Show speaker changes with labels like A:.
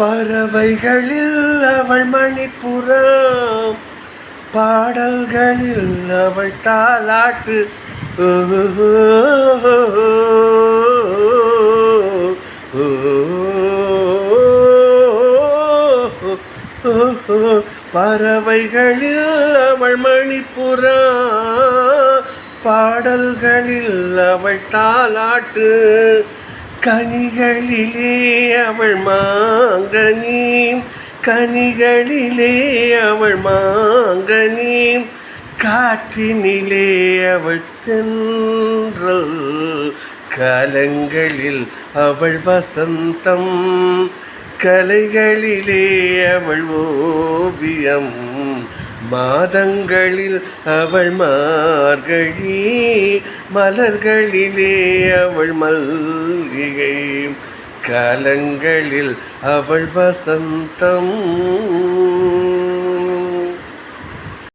A: பறவைகளில் அவள் மணிப்புறம் பாடல்களில் அவள் தாலாட்டு. பறவைகளில் அவள் மணிப்புறம் பாடல்களில் அவள் தாலாட்டு. கனிகளிலே அவள் மாங்கனீம் கனிகளிலே அவள் மாங்கனீம் காற்றினிலே அவள் தென்றல் காலங்களில் அவள் வசந்தம் கலைகளிலே அவள் ஓவியம். மாதங்களில் அவள் மார்கழி மலர்களிலே அவள் மல்லிகை காலங்களில் அவள் வசந்தம்.